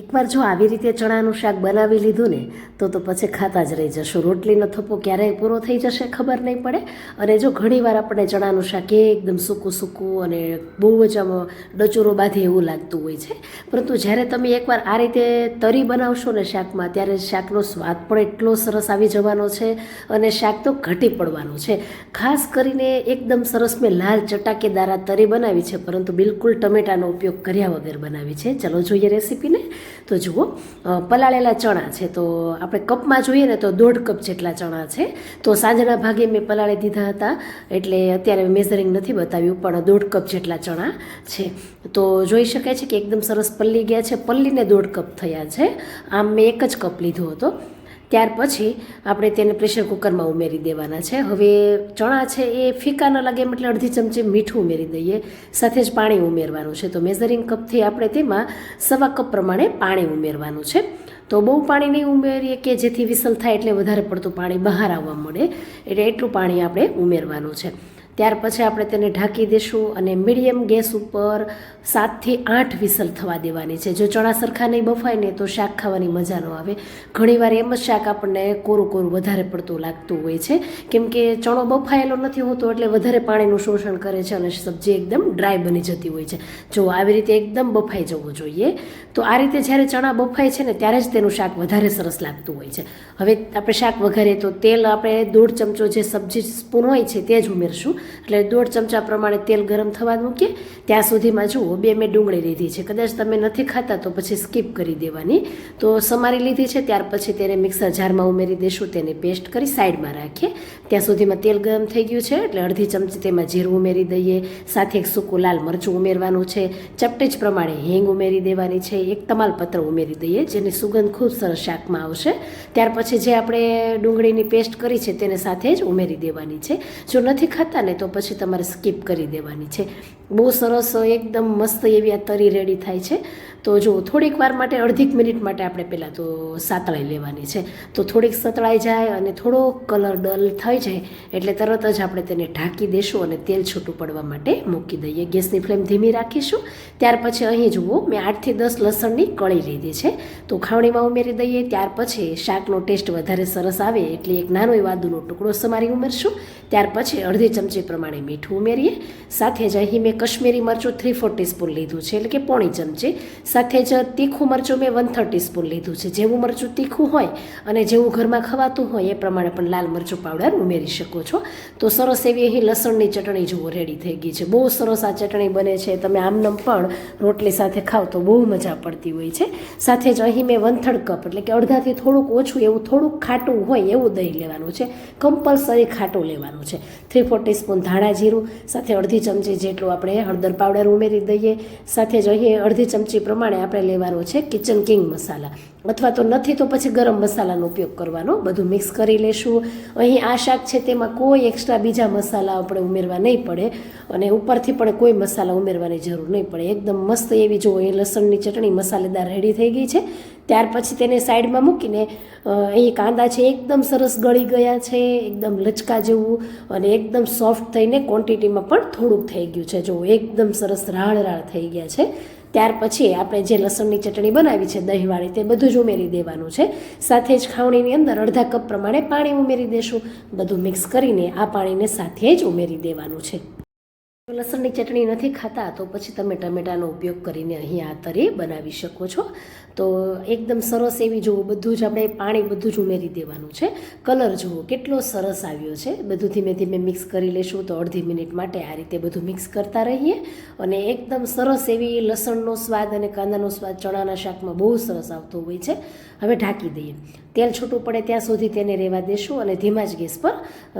એકવાર જો આવી રીતે ચણાનું શાક બનાવી લીધું ને, તો તો પછી ખાતા જ રહી જશું. રોટલીનો થપ્પો ક્યારેય પૂરો થઈ જશે ખબર નહીં પડે. અને જો ઘણીવાર આપણે ચણાનું શાક એકદમ સૂકું સૂકું અને બહુ જ આમ ડચોરો બાંધે એવું લાગતું હોય છે. પરંતુ જ્યારે તમે એકવાર આ રીતે તરી બનાવશો ને શાકમાં, ત્યારે શાકનો સ્વાદ પણ એટલો સરસ આવી જવાનો છે અને શાક તો ઘટી પડવાનું છે. ખાસ કરીને એકદમ સરસ મેં લાલ ચટાકેદાર આ તરી બનાવી છે, પરંતુ બિલકુલ ટમેટાનો ઉપયોગ કર્યા વગર બનાવી છે. ચલો જોઈએ રેસીપીને. તો જુઓ પલાળેલા ચણા છે. તો આપણે કપમાં જોઈએ ને તો દોઢ કપ જેટલા ચણા છે. તો સાંજના ભાગે મેં પલાળી દીધા હતા. એટલે અત્યારે મેઝરિંગ નથી બતાવ્યું, પણ દોઢ કપ જેટલા ચણા છે. તો જોઈ શકાય છે કે એકદમ સરસ પલ્લી ગયા છે. પલ્લીને દોઢ કપ થયા છે. આમ મેં એક જ કપ લીધો હતો. ત્યાર પછી આપણે તેને પ્રેશર કુકરમાં ઉમેરી દેવાના છે. હવે ચણા છે એ ફીકા ન લાગે એટલે અડધી ચમચી મીઠું ઉમેરી દઈએ. સાથે જ પાણી ઉમેરવાનું છે. તો મેઝરિંગ કપથી આપણે તેમાં સવા કપ પ્રમાણે પાણી ઉમેરવાનું છે. તો બહુ પાણી નહીં ઉમેરીએ કે જેથી વિસલ થાય એટલે વધારે પડતું પાણી બહાર આવવા મળે. એટલે એટલું પાણી આપણે ઉમેરવાનું છે. ત્યાર પછી આપણે તેને ઢાંકી દઈશું અને મીડિયમ ગેસ ઉપર સાતથી આઠ વિસલ થવા દેવાની છે. જો ચણા સરખા નહીં બફાય ને તો શાક ખાવાની મજા ન આવે. ઘણીવાર એમ જ શાક આપણને કોરું કોરું વધારે પડતું લાગતું હોય છે. કેમ કે ચણો બફાયેલો નથી હોતો એટલે વધારે પાણીનું શોષણ કરે છે અને સબ્જી એકદમ ડ્રાય બની જતી હોય છે. જો આવી રીતે એકદમ બફાઈ જવું જોઈએ, તો આ રીતે જ્યારે ચણા બફાય છે ને ત્યારે જ તેનું શાક વધારે સરસ લાગતું હોય છે. હવે આપણે શાક વઘારીએ તો તેલ આપણે દોઢ ચમચો જે સબ્જી સ્પૂન હોય છે તે જ ઉમેરશું. એટલે દોઢ ચમચા પ્રમાણે તેલ ગરમ થવા મૂકીએ. ત્યાં સુધીમાં જુઓ, બે મેં ડુંગળી લીધી છે. કદાચ તમે નથી ખાતા તો પછી સ્કીપ કરી દેવાની. તો સમારી લીધી છે, ત્યાર પછી તેને મિક્સર જારમાં ઉમેરી દેશું, તેને પેસ્ટ કરી સાઈડમાં રાખીએ. ત્યાં સુધીમાં તેલ ગરમ થઈ ગયું છે, એટલે અડધી ચમચી તેમાં જીરું ઉમેરી દઈએ. સાથે એક સૂકું લાલ મરચું ઉમેરવાનું છે. ચપટેજ પ્રમાણે હિંગ ઉમેરી દેવાની છે. એક તમાલપત્ર ઉમેરી દઈએ, જેની સુગંધ ખૂબ સરસ શાકમાં આવશે. ત્યાર પછી જે આપણે ડુંગળીની પેસ્ટ કરી છે, તેને સાથે જ ઉમેરી દેવાની છે. જો નથી ખાતા ને તો પછી તમારે સ્કીપ કરી દેવાની છે. બહુ સરસ, એકદમ મસ્ત એવી આ તરી રેડી થાય છે. તો જો થોડીક વાર માટે અડધીક મિનિટ માટે આપણે પહેલાં તો સાતળાઈ લેવાની છે. તો થોડીક સતળાઈ જાય અને થોડો કલર ડલ થઈ જાય એટલે તરત જ આપણે તેને ઢાંકી દઈશું અને તેલ છૂટું પડવા માટે મૂકી દઈએ. ગેસની ફ્લેમ ધીમી રાખીશું. ત્યાર પછી અહીં જુઓ, મેં આઠથી દસ લસણની કળી લીધી છે. તો ખાવણીમાં ઉમેરી દઈએ. ત્યાર પછી શાકનો ટેસ્ટ વધારે સરસ આવે એટલે એક નાનો વાદુનો ટુકડો સમારી ઉમેરશું. ત્યાર પછી અડધી ચમચી પ્રમાણે મીઠું ઉમેરીએ. સાથે જ અહીં મેં કશ્મીરી મરચું થ્રી ફોર ટીસ્પૂન લીધું છે, એટલે કે પોણી ચમચી. સાથે જ તીખું મરચું મેં વન થર્ટી સ્પૂન લીધું છે. જેવું મરચું તીખું હોય અને જેવું ઘરમાં ખવાતું હોય એ પ્રમાણે પણ લાલ મરચું પાવડર ઉમેરી શકો છો. તો સરસ એવી અહીં લસણની ચટણી જુઓ, રેડી થઈ ગઈ છે. બહુ સરસ આ ચટણી બને છે. તમે આમનમ પણ રોટલી સાથે ખાવ તો બહુ મજા પડતી હોય છે. સાથે જ અહીં મેં વન થર્ડ કપ, એટલે કે અડધાથી થોડુંક ઓછું એવું થોડુંક ખાટું હોય એવું દહીં લેવાનું છે. કમ્પલસરી ખાટું લેવાનું છે. થ્રી ફોર ટીસ્પૂન ધાણા જીરું, સાથે અડધી ચમચી જેટલું આપણે હળદર પાવડર ઉમેરી દઈએ. સાથે જ અહીં અડધી ચમચી પ્રમાણે આપણે લેવાનો છે કિચન કિંગ મસાલા અથવા તો નથી તો પછી ગરમ મસાલાનો ઉપયોગ કરવાનો. બધું મિક્સ કરી લેશું. અહીં આ શાક છે તેમાં કોઈ એક્સ્ટ્રા બીજા મસાલા આપણે ઉમેરવા નહીં પડે. અને ઉપરથી પણ કોઈ મસાલા ઉમેરવાની જરૂર નહીં પડે. એકદમ મસ્ત એવી જો એ લસણની ચટણી મસાલેદાર રેડી થઈ ગઈ છે. ત્યાર પછી તેને સાઈડમાં મૂકીને અહીં કાંદા છે એકદમ સરસ ગળી ગયા છે. એકદમ લચકા જેવું અને એકદમ સોફ્ટ થઈને ક્વોન્ટિટીમાં પણ થોડુંક થઈ ગયું છે. જો એકદમ સરસ રાળ રાળ થઈ ગયા છે. ત્યાર પછી આપણે જે લસણની ચટણી બનાવી છે, દહીંવાળી, તે બધું જ ઉમેરી દેવાનું છે. સાથે જ ખાવણીની અંદર અડધા કપ પ્રમાણે પાણી ઉમેરી દેશું. બધું મિક્સ કરીને આ પાણીને સાથે જ ઉમેરી દેવાનું છે. લસણની ચટણી નથી ખાતા, તો પછી તમે ટમેટાનો ઉપયોગ કરીને અહીં આ તરી બનાવી શકો છો. તો એકદમ સરસ એવી જુઓ, બધું જ આપણે પાણી બધું જ ઉમેરી દેવાનું છે. કલર જુઓ, કેટલો સરસ આવ્યો છે. બધું ધીમે ધીમે મિક્સ કરી લેશું, તો અડધી મિનિટ માટે આ રીતે બધું મિક્સ કરતા રહીએ. અને એકદમ સરસ એવી લસણનો સ્વાદ અને કાંદાનો સ્વાદ ચણાના શાકમાં બહુ સરસ આવતો હોય છે. હવે ઢાંકી દઈએ. તેલ છૂટું પડે ત્યાં સુધી તેને રહેવા દેશું અને ધીમા જ ગેસ પર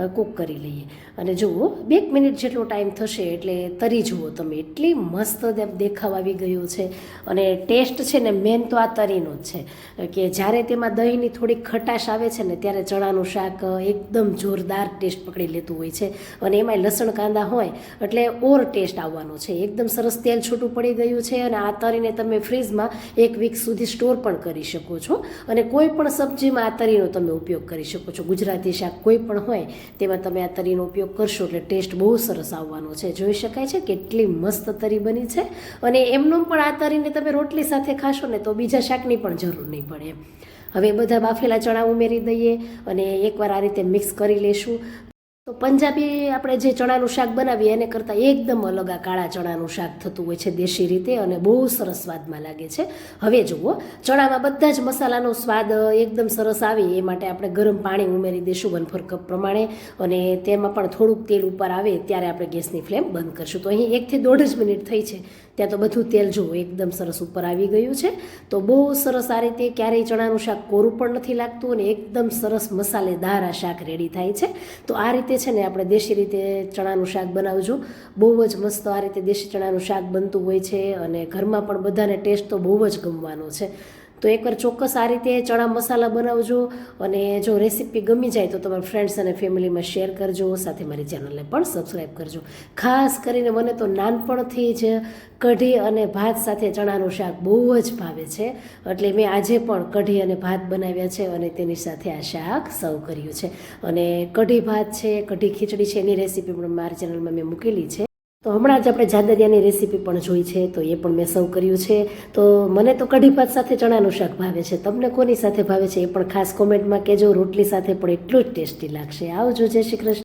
કૂક કરી લઈએ. અને જુઓ, બે મિનિટ જેટલો ટાઈમ થશે એટલે તરી જુઓ તમે, એટલી મસ્ત દેખાવ આવી ગયો છે. અને ટેસ્ટ છે ને મેન તો આ તરીનો જ છે. કે જ્યારે તેમાં દહીંની થોડી ખટાશ આવે છે ને, ત્યારે ચણાનું શાક એકદમ જોરદાર ટેસ્ટ પકડી લેતું હોય છે. અને એમાંય લસણ કાંદા હોય, એટલે ઓર ટેસ્ટ આવવાનો છે. એકદમ સરસ તેલ છૂટું પડી ગયું છે અને આ તરીને તમે ફ્રીજમાં એક વીક સુધી સ્ટોર પણ કરી શકો છો. અને કોઈ પણ સબ્જીમાં આ તરીનો તમે ઉપયોગ કરી શકો છો. ગુજરાતી શાક કોઈ પણ હોય, તેમાં તમે આ તરીનો ઉપયોગ કરશો એટલે ટેસ્ટ બહુ સરસ આવવાનો છે. જોઈ શકાય છે, કેટલી મસ્ત તરી બની છે. અને એમનું પણ આ તરીને તમે રોટલી સાથે ખાશો ને તો બીજા શાકની પણ જરૂર નહીં પડે. હવે બધા બાફેલા ચણા ઉમેરી દઈએ અને એકવાર આ રીતે મિક્સ કરી લેશું. તો પંજાબી આપણે જે ચણાનું શાક બનાવીએ, એને કરતાં એકદમ અલગ આ કાળા ચણાનું શાક થતું હોય છે દેશી રીતે અને બહુ સરસ સ્વાદમાં લાગે છે. હવે જુઓ, ચણામાં બધા જ મસાલાનો સ્વાદ એકદમ સરસ આવે, એ માટે આપણે ગરમ પાણી ઉમેરી દઈશું વન ફોર કપ પ્રમાણે અને તેમાં પણ થોડુંક તેલ ઉપર આવે ત્યારે આપણે ગેસની ફ્લેમ બંધ કરશું. તો અહીં એકથી દોઢ જ મિનિટ થઈ છે, ત્યાં તો બધું તેલ જુઓ, એકદમ સરસ ઉપર આવી ગયું છે. તો બહુ સરસ આ રીતે ક્યારેય ચણાનું શાક કોરું પણ નથી લાગતું અને એકદમ સરસ મસાલેદાર આ શાક રેડી થાય છે. તો આ રીતે છે ને આપણે દેશી રીતે ચણાનું શાક બનાવજો. બહુ જ મસ્ત આ રીતે દેશી ચણાનું શાક બનતું હોય છે અને ઘરમાં પણ બધાને ટેસ્ટ તો બહુ જ ગમવાનો છે. તો એકવાર ચોક્કસ આ રીતે ચણા મસાલા બનાવજો અને જો રેસીપી ગમી જાય તો તમારા ફ્રેન્ડ્સ અને ફેમિલીમાં શેર કરજો સાથે મારી ચેનલને પણ સબસ્ક્રાઈબ કરજો. ખાસ કરીને મને તો નાનપણથી જ કઢી અને ભાત સાથે ચણાનું શાક બહુ જ ભાવે છે. એટલે મેં આજે પણ કઢી અને ભાત બનાવ્યા છે અને તેની સાથે આ શાક સર્વ કર્યું છે. અને કઢી ભાત છે, કઢી ખીચડી છે, એની રેસીપી પણ મારી ચેનલમાં મેં મૂકેલી છે. તો હમણાં જ આપણે જાદરિયાની રેસીપી પણ જોઈ છે, તો એ પણ મેં સર્વ કર્યું છે. તો મને તો કઢી ભાત સાથે ચણાનું શાક ભાવે છે. તમને કોની સાથે ભાવે છે એ પણ ખાસ કોમેન્ટમાં કહેજો. રોટલી સાથે પણ એટલું જ ટેસ્ટી લાગશે. આવજો, જય શ્રી કૃષ્ણ.